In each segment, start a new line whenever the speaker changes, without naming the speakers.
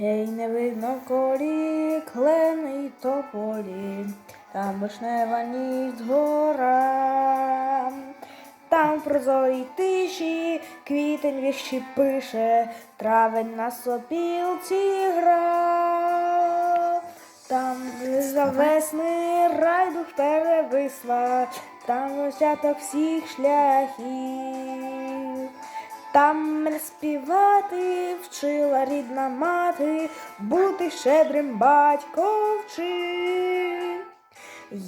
Гей, не видно в колі, клени тополі, там вишнева ніч згора. Там прозорій тиші квітень віщі пише, травень на сопілці гра. Там за весни райдух перевисла, там початок всіх шляхів. Там мене співати вчила рідна мати, бути щедрим батько вчив.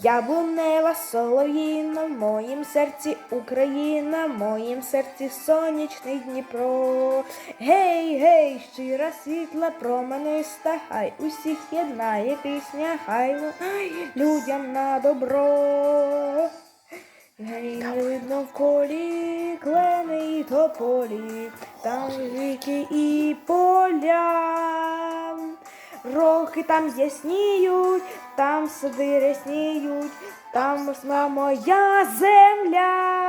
Яблунева солов'їна, в моїм серці Україна, в моїм серці сонячний Дніпро. Гей, гей, щира світла промениста, хай усіх єднає пісня, хай людям на добро. Гей, видно в колі, клени і тополі, там ріки і поля. Роки там ясніють, там сади рясніють, там росла моя земля.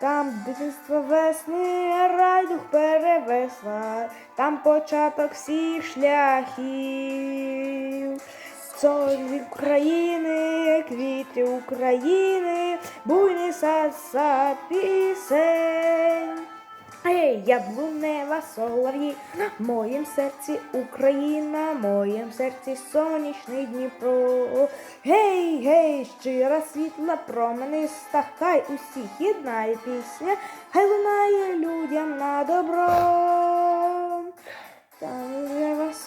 Там дитинство весни райдух перевесла, там початок всіх шляхів. Сонь України, квіти України, буйний сад, сад пісень. Ей, яблунева солов'ї, в моїм серці Україна, в моїм серці сонячний Дніпро. Гей, гей, щира світла промениста, хай усіх єднає пісня, хай лунає людям на добро.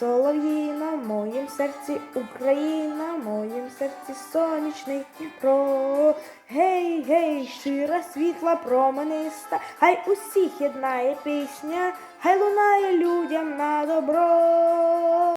Солов'їна, в моїм серці Україна, в моїм серці сонячний Дніпро. Гей, гей, щира світла промениста, хай усіх єднає пісня, хай лунає людям на добро.